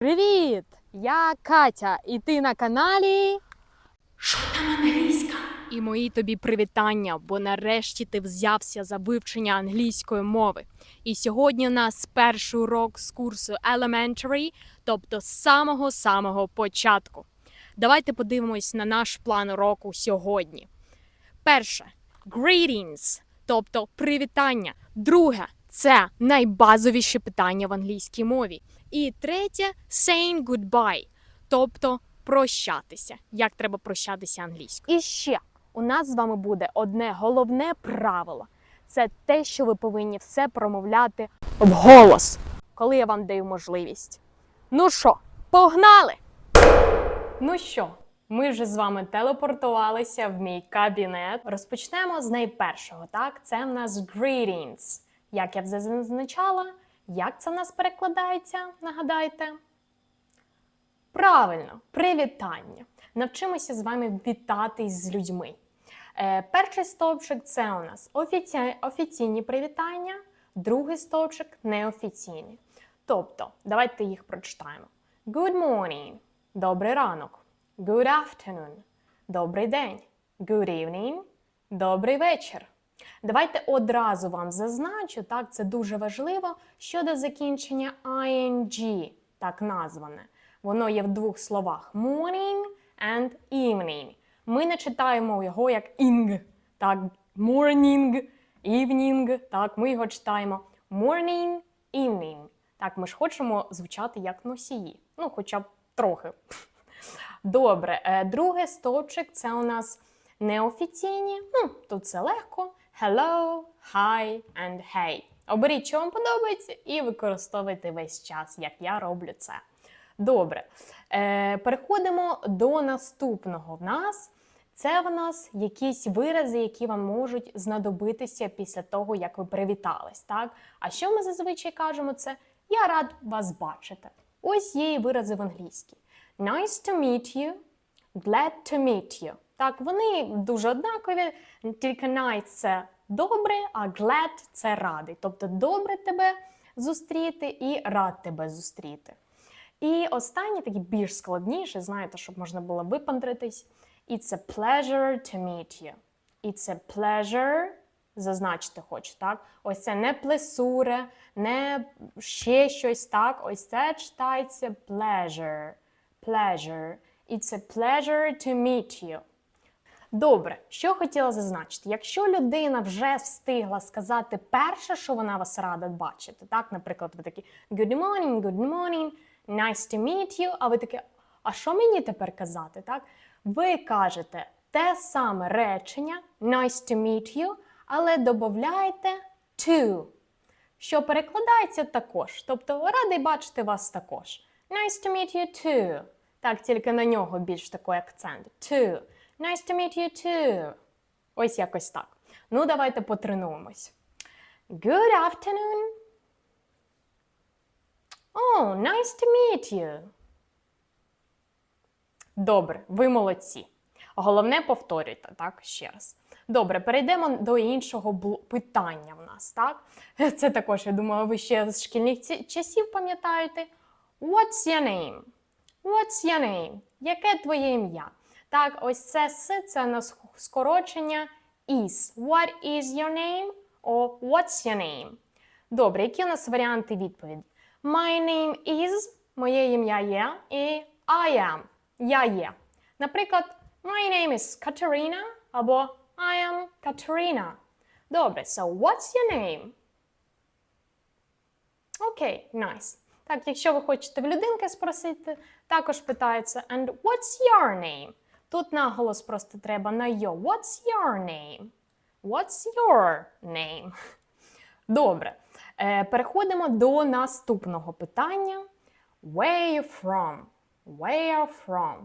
Привіт! Я Катя, і ти на каналі. Що там англійська? І мої тобі привітання, бо нарешті ти взявся за вивчення англійської мови. І сьогодні у нас перший урок з курсу Elementary, тобто з самого-самого початку. Давайте подивимось на наш план уроку сьогодні. Перше greetings, тобто привітання. Друге це найбазовіші питання в англійській мові. І третє saying goodbye, тобто прощатися. Як треба прощатися англійською. І ще у нас з вами буде одне головне правило: це те, що ви повинні все промовляти вголос, коли я вам даю можливість. Ну що, погнали! Ну що, ми вже з вами телепортувалися в мій кабінет. Розпочнемо з найпершого. Так, це в нас greetings. Як я вже зазначала, як це в нас перекладається? Нагадайте? Правильно, привітання. Навчимося з вами вітатись з людьми. Е, перший стовпчик це у нас офіці... офіційні привітання, другий стовпчик неофіційні. Тобто, давайте їх прочитаємо. Good morning – добрий ранок. Good afternoon – добрий день. Good evening – добрий вечір. Давайте одразу вам зазначу, так, це дуже важливо, щодо закінчення ing, так назване. Воно є в двох словах: morning and evening. Ми не читаємо його як ing, так, morning, evening, так, ми його читаємо morning, evening. Так, ми ж хочемо звучати як носії. Ну, хоча б трохи. Добре, е, другий стовпчик це у нас неофіційні. Ну, тут це легко. Hello, hi and hey. Оберіть, що вам подобається, і використовуйте весь час, як я роблю це. Добре. Е, переходимо до наступного. В нас це в нас якісь вирази, які вам можуть знадобитися після того, як ви привітались. Так? А що ми зазвичай кажемо? Це Я рад вас бачити. Ось є і вирази в англійській. Nice to meet you, glad to meet you. Так, вони дуже однакові, тільки nice – це добре, а glad – це радий. Тобто добре тебе зустріти і рад тебе зустріти. І останнє такий більш складніше, знаєте, щоб можна було випандритись. It's a pleasure to meet you. It's a pleasure, зазначити хочу, так? Ось це не плесуре, не ще щось, так? Ось це читається pleasure. Pleasure. It's a pleasure to meet you. Добре, що хотіла зазначити, якщо людина вже встигла сказати перше, що вона вас рада бачити, так, наприклад, ви такі good morning, good morning, nice to meet you, а ви такі, а що мені тепер казати? так? Ви кажете те саме речення nice to meet you, але додаєте to, що перекладається також. Тобто радий бачити вас також. Nice to meet you too. Так, тільки на нього більш такий акцент. To. Nice to meet you too. Ось якось так. Ну, давайте потренуємось. Good afternoon. Oh, nice to meet you. Добре, ви молодці. Головне повторюйте, так, ще раз. Добре, перейдемо до іншого питання в нас, так? Це також, я думаю, ви ще з шкільних часів пам'ятаєте. What's your name? What's your name? Яке твоє ім'я? Так, ось це с, це на скорочення is. What is your name? Or what's your name? Добре, які у нас варіанти відповіді? My name is, моє ім'я є, і I am, я є. Наприклад, my name is Katerina або I am Katerina. Добре, so what's your name? Окей, nice. Так, якщо ви хочете в людинки спросити, також питається and what's your name? Тут наголос просто треба на yo. What's your name? What's your name? Добре. Е, переходимо до наступного питання. Where you from? Where are you from?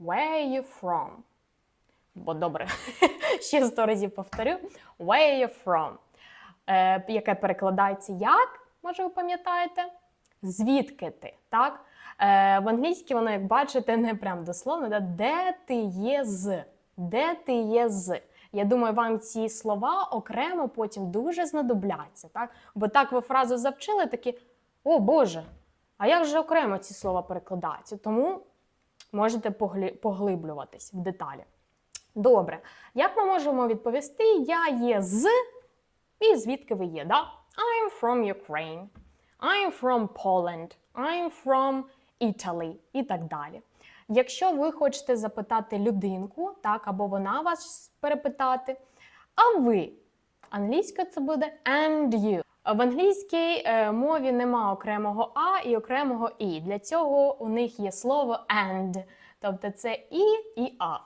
Where you from? Бо добре, ще сто разів повторю. Where are you from? Е, яке перекладається як? Може, ви пам'ятаєте? Звідки ти? Так? Е, в англійській воно, як бачите, не прям дословно, да? де ти є з. Де ти є з. Я думаю, вам ці слова окремо потім дуже знадобляться. Так? Бо так ви фразу завчили, такі: О Боже, А як же окремо ці слова перекладаються? Тому можете поглиблюватись в деталі. Добре, як ми можемо відповісти? Я є з і звідки ви є? Да? I'm from Ukraine. I'm from Poland. I'm from Italy і так далі. Якщо ви хочете запитати людинку, так, або вона вас перепитати, а ви англійською це буде and you. В англійській е, мові нема окремого а і окремого і. Для цього у них є слово and, тобто це і і а.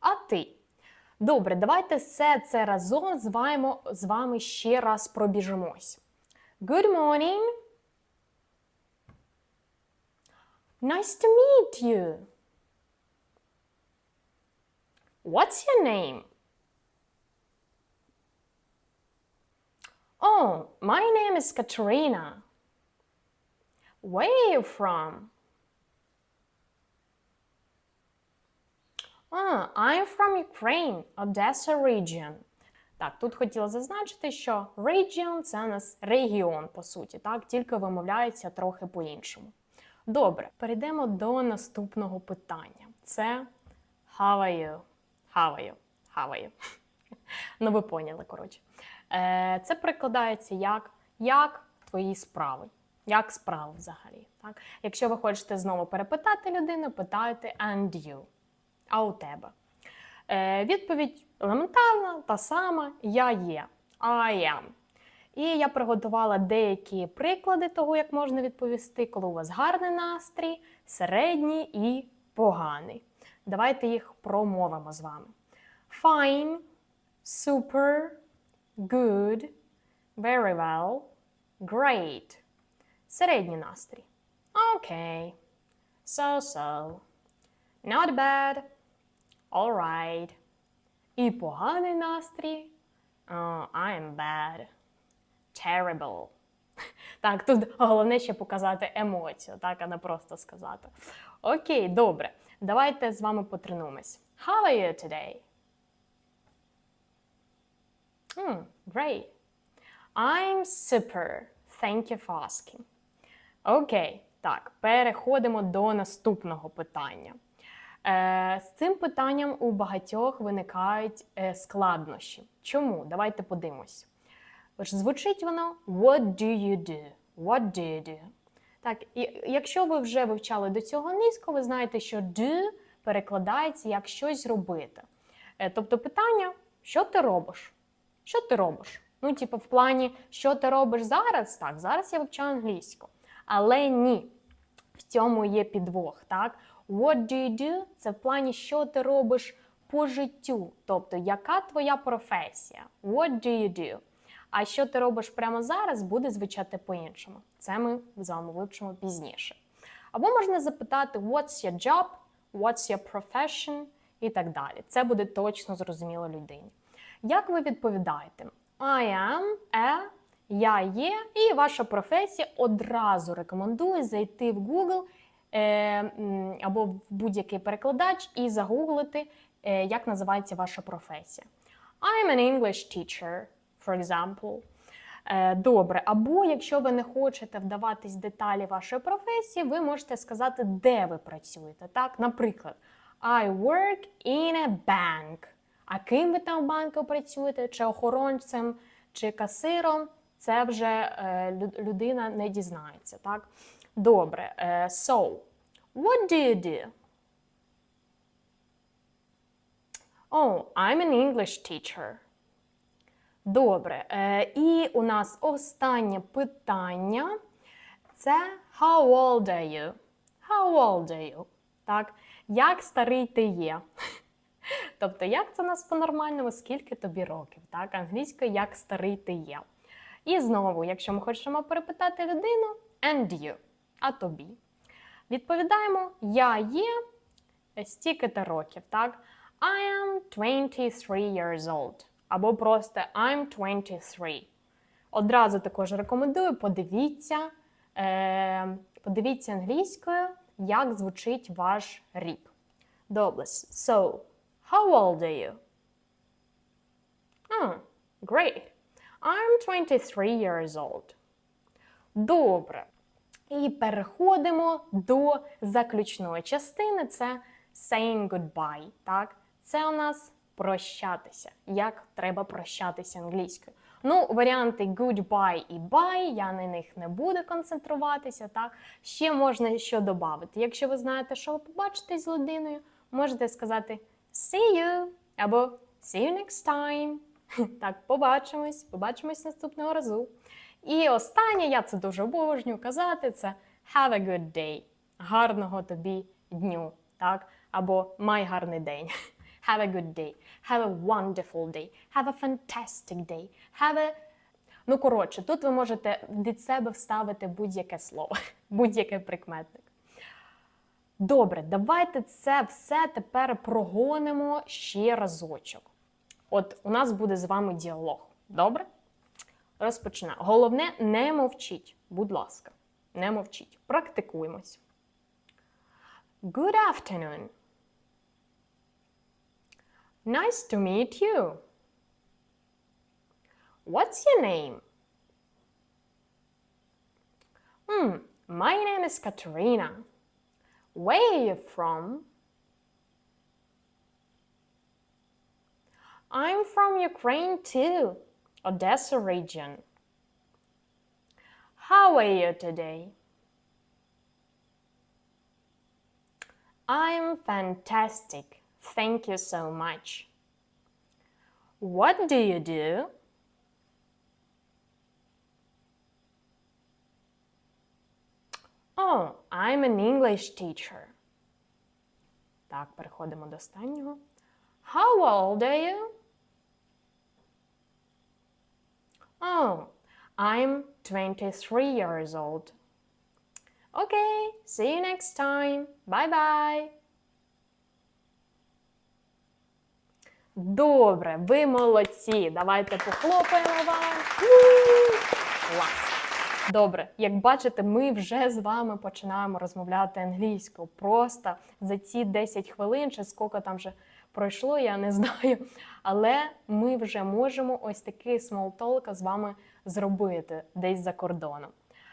А ти. Добре, давайте все це разом з вами, з вами ще раз пробіжимось. Good morning. Nice to meet you. What's your name? Oh, my name is Katerina. Where are you from? Ah, I'm from Ukraine, Odessa region. Так, тут хотіла зазначити, що region – це у нас регіон, по суті, так, тільки вимовляється трохи по-іншому. Добре, перейдемо до наступного питання. Це? How are you? ну, ви поняли, коротше. Е, це перекладається як, як твої справи. Як справи взагалі. Так? Якщо ви хочете знову перепитати людину, питайте and you. А у тебе? Е, відповідь елементарна, та сама я є. I am. І я приготувала деякі приклади того, як можна відповісти, коли у вас гарний настрій, середній і поганий. Давайте їх промовимо з вами. Fine, super, good, very well, great. Середній настрій. Okay. So-so. Not bad. All right. І поганий настрій. Oh, I'm bad. Terrible. Так, тут головне ще показати емоцію, так, а не просто сказати. Окей, добре. Давайте з вами потренуємось. How are you today? Hmm, great. I'm super. Thank you for asking. Окей, так, переходимо до наступного питання. Е, з цим питанням у багатьох виникають е, складнощі. Чому? Давайте подивимось. Тож звучить воно What do you do? What do you do? Так, і якщо ви вже вивчали до цього англійську, ви знаєте, що do перекладається як щось робити. Е, тобто питання, що ти робиш? Що ти робиш? Ну, типу, в плані, що ти робиш зараз? Так, зараз я вивчаю англійську. Але ні, в цьому є підвох. так? What do you do? Це в плані, що ти робиш по життю. Тобто, яка твоя професія? What do you do? А що ти робиш прямо зараз, буде звучати по-іншому. Це ми з вами вивчимо пізніше. Або можна запитати What's your job? What's your profession? І так далі. Це буде точно зрозуміло людині. Як ви відповідаєте? I am a, я є, і ваша професія одразу рекомендую зайти в Google е, або в будь-який перекладач і загуглити, е, як називається ваша професія. I'm an English teacher, for example. Е, Добре, або якщо ви не хочете вдаватись в деталі вашої професії, ви можете сказати, де ви працюєте. Так, наприклад, I work in a bank. А ким ви там в банку працюєте? Чи охоронцем, чи касиром? Це вже е, людина не дізнається. Так? Добре. Е, so, what do you do? Oh, I'm an English teacher. Добре. Е, і у нас останнє питання. Це How old are you? How old are you? Так, як старий ти є? Тобто, як це у нас по-нормальному, скільки тобі років? Так, англійською як старий ти є. І знову, якщо ми хочемо перепитати людину, and you, а тобі. Відповідаємо: Я є стільки-то років, так? I am 23 years old. Або просто I'm 23. Одразу також рекомендую, подивіться, е, подивіться англійською, як звучить ваш рік. Добре. So, how old are you? Oh, great. I'm 23 years old. Добре. І переходимо до заключної частини. Це saying goodbye. Так? Це у нас прощатися. Як треба прощатися англійською. Ну, варіанти goodbye і bye, я на них не буду концентруватися. Так? Ще можна що додати. Якщо ви знаєте, що ви побачите з людиною, можете сказати see you або see you next time. Так, побачимось, побачимось наступного разу. І останнє, я це дуже обожнюю казати, це have a good day. Гарного тобі дню. Так? Або май гарний день. Have a good day. Have a wonderful day. Have a fantastic day. Have a... Ну, коротше, тут ви можете від себе вставити будь-яке слово, будь-який прикметник. Добре, давайте це все тепер прогонимо ще разочок. От у нас буде з вами діалог. Добре? Розпочинаємо. Головне, не мовчіть, будь ласка, не мовчіть. Практикуємось. Good afternoon. Nice to meet you. What's your name? Hmm, my name is Katerina. Where are you from? I'm from Ukraine too, Odessa region. How are you today? I'm fantastic. Thank you so much. What do you do? Oh, I'm an English teacher. Так, переходимо до останнього. How old are you? Oh, I'm 23 years old. Okay, see you next time. Bye bye. Добре, ви молодці. Давайте похлопаємо вам. Клас. Добре, як бачите, ми вже з вами починаємо розмовляти англійською. Просто за ці 10 хвилин, чи скільки там вже пройшло, я не знаю. Але ми вже можемо ось такий talk з вами зробити десь за кордоном.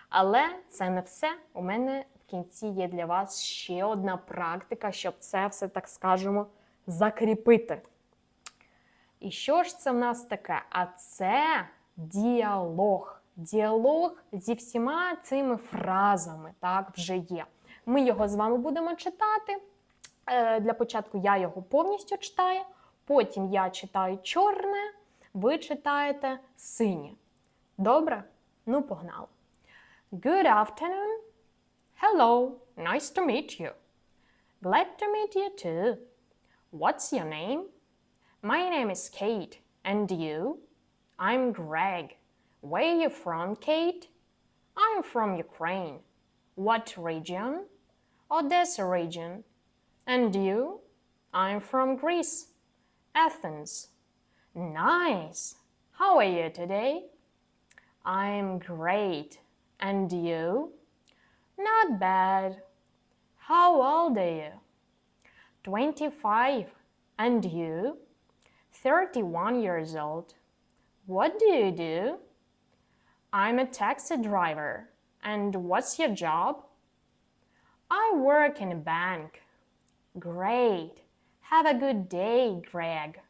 Але це не все. У мене в кінці є для вас ще одна практика, щоб це все, так скажемо, закріпити. І що ж це в нас таке? А це діалог. Діалог зі всіма цими фразами, так, вже є. Ми його з вами будемо читати. Е, Для початку я його повністю читаю, потім я читаю чорне, ви читаєте синє. Добре? Ну, погнали. Good afternoon. Hello, nice to meet you. Glad to meet you too. What's your name? My name is Kate. And you? I'm Greg. Where are you from, Kate? I'm from Ukraine. What region? Oh, Odessa region. And you? I'm from Greece. Athens. Nice. How are you today? I'm great. And you? Not bad. How old are you? 25. And you? 31 years old. What do you do? I'm a taxi driver. And what's your job? I work in a bank. Great. Have a good day, Greg.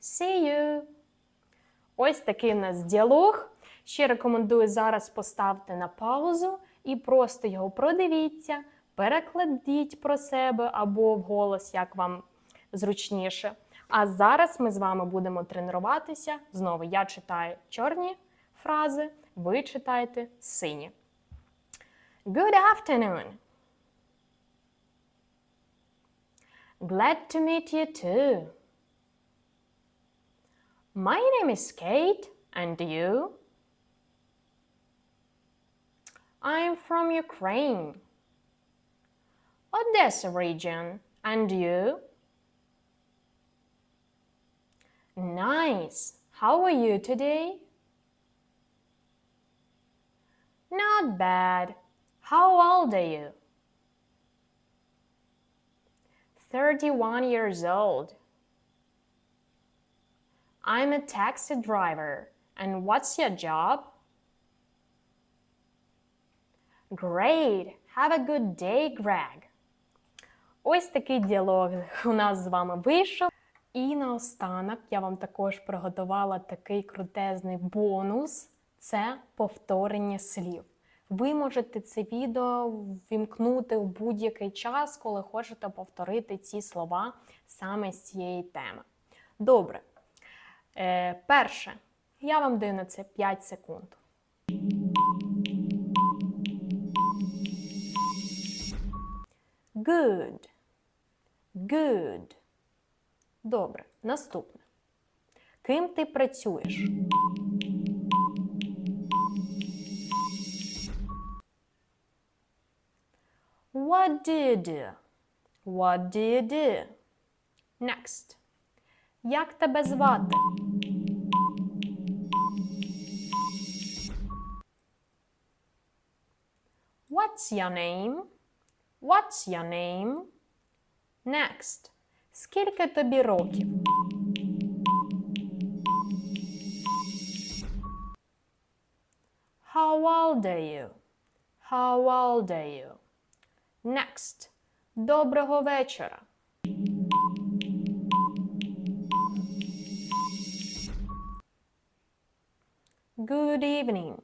See you. Ось такий у нас діалог. Ще рекомендую зараз поставте на паузу і просто його продивіться, перекладіть про себе або вголос, як вам зручніше. А зараз ми з вами будемо тренуватися. Знову я читаю чорні фрази, ви читаєте сині. Good afternoon. Glad to meet you too. My name is Kate, and you? I'm from Ukraine. Odessa region, and you? Nice. How are you today? Not bad. How old are you? 31 years old. I'm a taxi driver. And what's your job? Great! Have a good day, Greg. Ось такий діалог у нас з вами вийшов. І наостанок я вам також приготувала такий крутезний бонус це повторення слів. Ви можете це відео вімкнути у будь-який час, коли хочете повторити ці слова саме з цієї теми. Добре. Е, перше, я вам даю на це 5 секунд. Good. Good. Добре. Наступне. Ким ти працюєш? What do you do? What do you do? Next. Як тебе звати? What's your name? What's your name? Next. Скільки тобі років? How old are you? How old are you? Next. Доброго вечора. Good evening.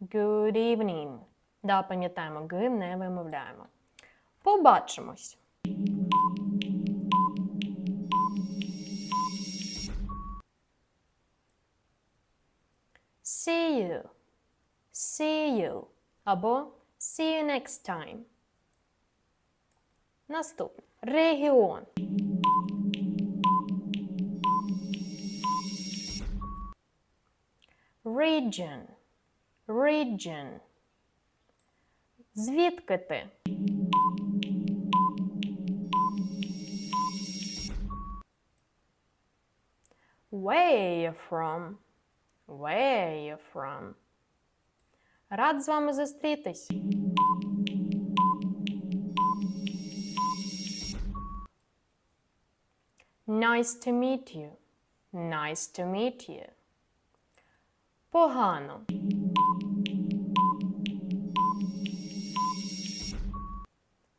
Good evening. Да, пам'ятаємо, «г» не вимовляємо. Побачимось. See you. Або see you next time. Наступне. Регіон. Region. Region. Звідки ти? Where are you from? Where are you from? Рад з вами зустрітись. Nice to meet you. Nice to meet you. Погано.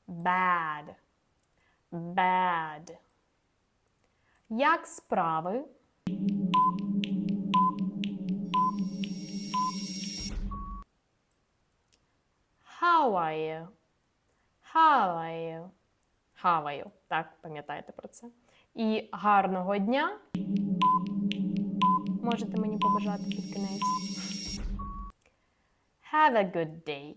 Bad. Bad. Як справи? How are you? How are you? How are you? Так, пам'ятаєте про це. І гарного дня. Можете мені побажати під кінець. Have a good day.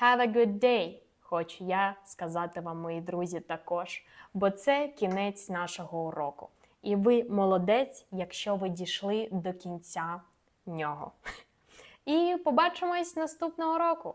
Have a good day. Хочу я сказати вам, мої друзі, також. Бо це кінець нашого уроку. І ви молодець, якщо ви дійшли до кінця нього. І побачимось наступного року.